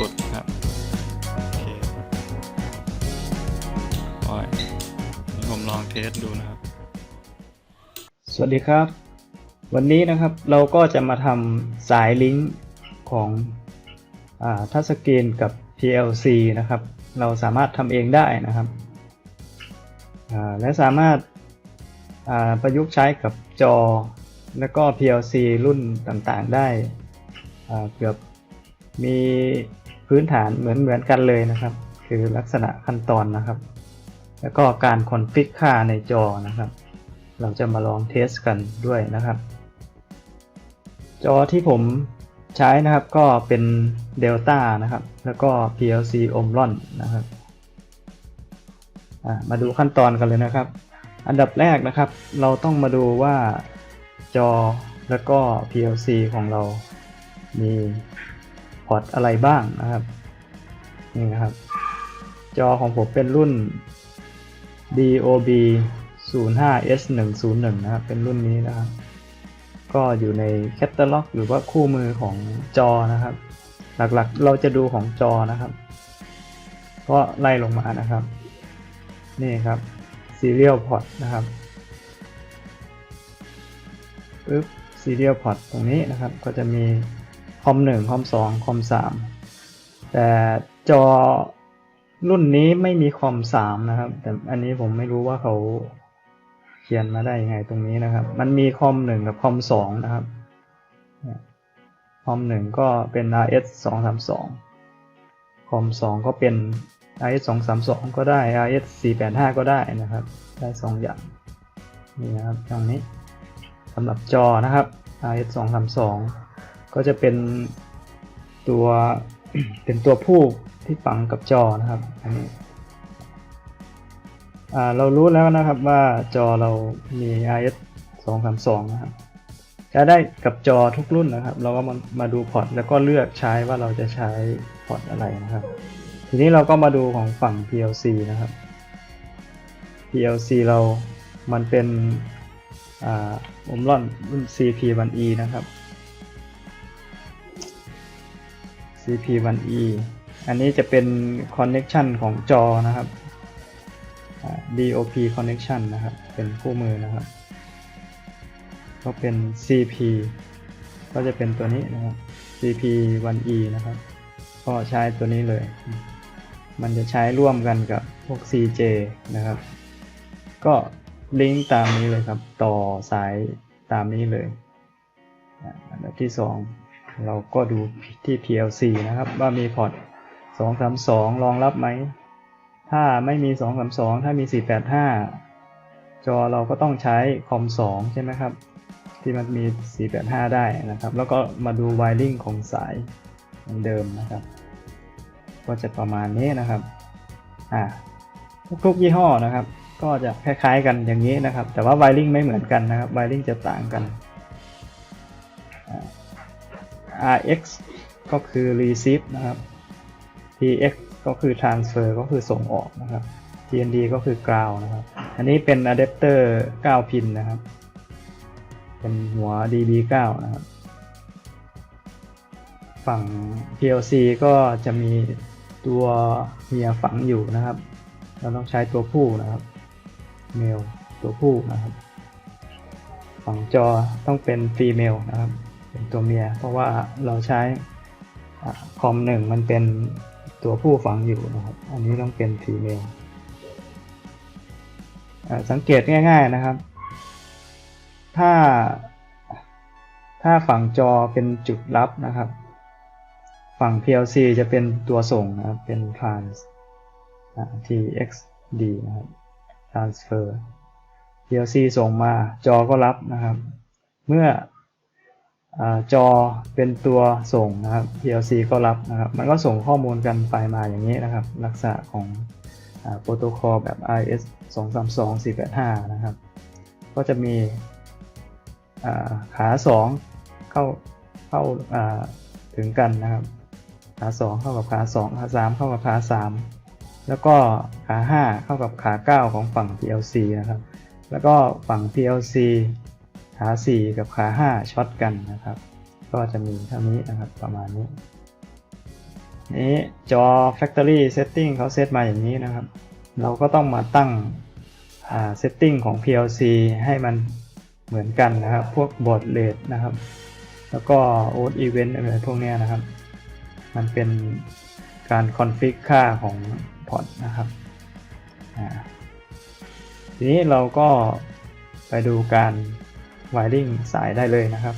กดครับโอเคโอ้ยนี่ผมลองเทสดูนะครับ สวัสดีครับ วันนี้นะครับเราก็จะมาทำสายลิงก์ของอทัชสกรีนกับ PLC นะครับ เราสามารถทำเองได้นะครับ และสามารถาประยุกต์ใช้กับจอ และก็ PLC รุ่นต่างๆได้เกือบมี พื้นฐานเหมือนเหมือนกันเลยนะครับ คือลักษณะขั้นตอนนะครับ แล้วก็การคอนฟิกค่าในจอนะครับ เราจะมาลองเทสกันด้วยนะครับ จอที่ผมใช้นะครับก็เป็น Delta นะครับ แล้วก็ PLC Omron นะครับมาดูขั้นตอนกันเลยนะครับ อันดับแรกนะครับ เราต้องมาดูว่าจอแล้วก็ PLC ของเรามี อร์ตอะไรบ้างนะครับนี่นะครับ จอของผมเป็นรุ่น DOB 05S101 นะครับ เป็นรุ่นนี้นะครับ ก็อยู่ในแคตตาล็อก หรือว่าคู่มือของจอนะครับ หลักๆเราจะดูของจอนะครับ ก็ไล่ลงมานะครับ นี่ครับ Serial Port นะครับปึ๊บ Serial Port ตรงนี้นะครับ ก็จะมี คอม1คอม2คอม3แต่จอรุ่นนี้ไม่มีคอม3นะครับ แต่อันนี้ผมไม่รู้ว่าเขาเขียนมาได้ยังไงตรงนี้นะครับ มันมีคอม1กับคอม2นะครับเนี่ยคอม1ก็เป็น RS 232คอม2ก็เป็น RS 232ก็ได้ RS 485ก็ได้นะครับ ได้2องอย่างนี่นะครับตรงนี้สำหรับจอนะครับ RS 232 ก็จะเป็นตัวเป็นตัวผู้ที่ฝังกับจอนะครับอันนี้เรารู้แล้วนะครับว่าจอเรามี RS 232 นะครับจะได้กับจอทุกรุ่นนะครับ เราก็มามาดูพอร์ตแล้วก็เลือกใช้ว่าเราจะใช้พอร์ตอะไรนะครับ ทีนี้เราก็มาดูของฝั่ง PLC นะครับ PLC เรามันเป็นอ่าอมร่อนรุ่น CP1E นะครับ CP1E อันนี้จะเป็น connection ของจอนะครับ DOP connection นะครับ เป็นคู่มือนะครับ ก็เป็น CP ก็จะเป็นตัวนี้นะครับ CP1E นะครับ ก็ใช้ตัวนี้เลย มันจะใช้ร่วมกันกับพวก CJ นะครับ ก็ลิงก์ตามนี้เลยครับ ต่อสายตามนี้เลยอันดับที่ 2 เราก็ดูที่ PLC นะครับ ว่ามีพอร์ต 232 รองรับไหม ถ้าไม่มี 232 ถ้ามี 485 จอเราก็ต้องใช้คอม 2 ใช่ไหมครับ ที่มันมี 485 ได้นะครับ แล้วก็มาดู wiring ของสายเหมือนเดิมนะครับ ก็จะประมาณนี้นะครับอ่าทุกๆยี่ห้อนะครับ ก็จะคล้ายๆกันอย่างนี้นะครับ แต่ว่า wiring ไม่เหมือนกันนะครับ wiring จะต่างกัน RX ก็คือ receive นะครับ TX ก็คือ transfer ก็คือส่งออกนะครับ TND ก็คือ ground นะครับ อันนี้เป็น adapter 9พินนะครับ เป็นหัว DB9 นะครับ ฝั่ง PLC ก็จะมีตัวเมียฝังอยู่นะครับ เราต้องใช้ตัวผู้นะครับเมลตัวผู้นะครับ ฝั่งจอต้องเป็นฟีเมลนะครับ ตัวเมีย เพราะว่าเราใช้คอมหนึ่งมันเป็นตัวผู้ฝังอยู่นะครับ อันนี้ต้องเป็นฟีเมลสังเกตง่ายๆนะครับ ถ้าถ้าฝั่งจอเป็นจุดรับนะครับ ฝั่ง PLC จะเป็นตัวส่งนะครับ เป็น trans TXD นะครับ transfer PLC ส่งมาจอก็รับนะครับ เมื่อ จอเป็นตัวส่งนะครับ PLC ก็รับนะครับ มันก็ส่งข้อมูลกันไปมาอย่างนี้นะครับ ลักษณะของโปรโตคอลแบบ IS 232 485 นะครับ ก็จะมีอ่าขา 2 เข้าเข้าอ่าถึงกันนะครับ ขา 2 เข้ากับขา 2 ขา 3 เข้ากับขา 3 แล้วก็ขา 5 เข้ากับขา 9 ของฝั่ง PLC นะครับ แล้วก็ฝั่ง PLC ขา4 กับขา5ช็อตกันนะครับ ก็จะมีเท่านี้นะครับประมาณนี้นี้จอ Factory Setting เขาเซตมาอย่างนี้นะครับ เราก็ต้องมาตั้งอ่า Setting ของ PLC ให้มันเหมือนกันนะครับ พวกบอร์ดเรทนะครับ แล้วก็ Odd Event อะไรพวกนี้นะครับ มันเป็นการคอนฟิกค่าของพอร์ตนะครับ ทีนี้เราก็ไปดูการ wiring สายได้เลยนะครับ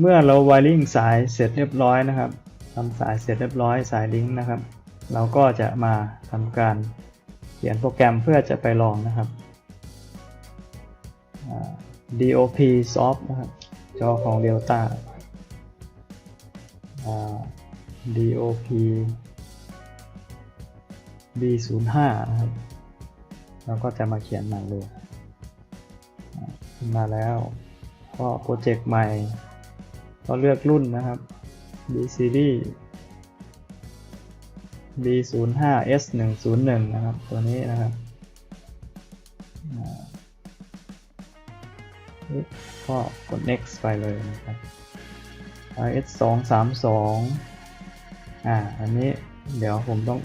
เมื่อเรา wiring สายเสร็จเรียบร้อยนะครับทำสายเสร็จเรียบร้อยสายลิงก์นะครับ เราก็จะมาทำการเขียนโปรแกรมเพื่อจะไปลองนะครับ DOP Soft นะครับ จอของ Delta อ่า DOP B05 นะครับ เราก็จะมาเขียนมันเลย มาแล้ว ก็โปรเจกต์ใหม่ ก็เลือกรุ่นนะครับ B Series B05 S101 นะครับ ตัวนี้นะครับอ่าปึ๊บก็กด next ไปเลยนะครับ RS 2 3 2อ่า อันนี้เดี๋ยวผมต้อง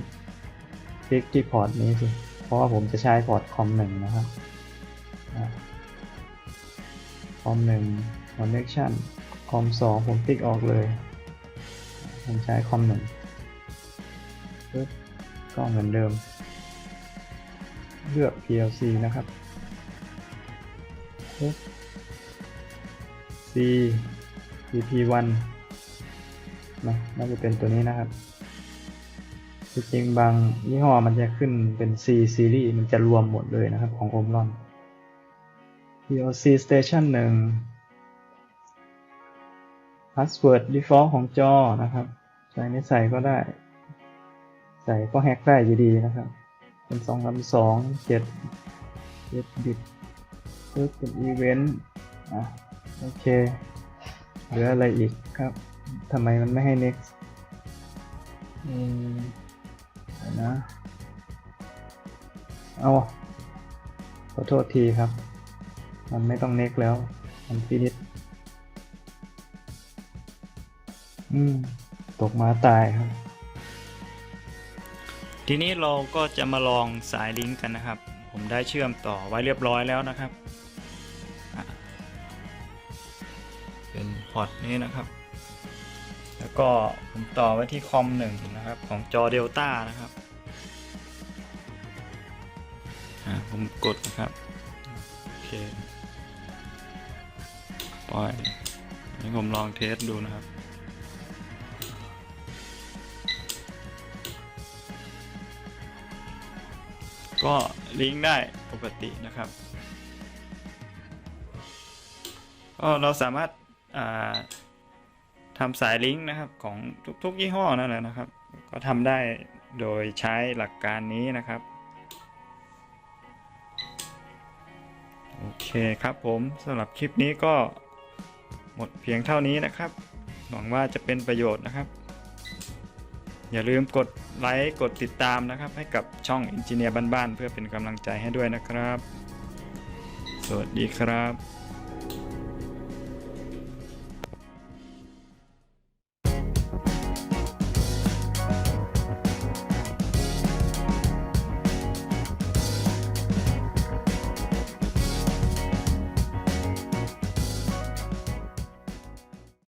คลิกที่พอร์ตนี้สิ เพราะว่าผมจะใช้พอร์ตคอมหนึ่งนะครับคอมหนึ่ง connection คอมสองผมติ๊กออกเลย ผมใช้คอมหนึ่งปึ๊บก็เหมือนเดิม เลือก PLC นะครับปึ๊บ C CP1 นะน่าจะเป็นตัวนี้นะครับจริงๆบางยี่ห้อมันจะขึ้นเป็น C series มันจะรวมหมดเลยนะครับของ Omron PLC Station 1 Password default ของจอนะครับ ใส่ไม่ใส่ก็ได้ ใส่ก็แฮกได้อยู่ดีนะครับ เป็นสองลำสองเจ็ดเจ็ดบิตเพื่อเป็นอีเวนต์อะโอเค เหลืออะไรอีกครับทำไมมันไม่ให้ next อืมนะเอาขอโทษทีครับ มันไม่ต้อง next แล้ว มันฟิ อืม ตกมาตายครับ ทีนี้เราก็จะมาลองสายลิงก์กันนะครับ ผมได้เชื่อมต่อไว้เรียบร้อยแล้วนะครับ เป็นพอร์ตนี้นะครับ แล้วก็ผมต่อไว้ที่คอมหนึ่งนะครับ ของจอเดลต้านะครับผมกดนะครับโอเคปล่อยนี่ผมลองเทสดูนะครับ ก็ลิงก์ได้ปกตินะครับก็เราสามารถาทำสายลิงก์นะครับของทุกๆยี่ห้อนั่นแหละนะครับ ก็ทำได้โดยใช้หลักการนี้นะครับโอเคครับผมสำหรับคลิปนี้ก็หมดเพียงเท่านี้นะครับ หวังว่าจะเป็นประโยชน์นะครับ อย่าลืมกดไลค์กดติดตามนะครับ ให้กับช่องอินจิเนียร์บ้านๆเพื่อเป็นกำลังใจให้ด้วยนะครับ สวัสดีครับ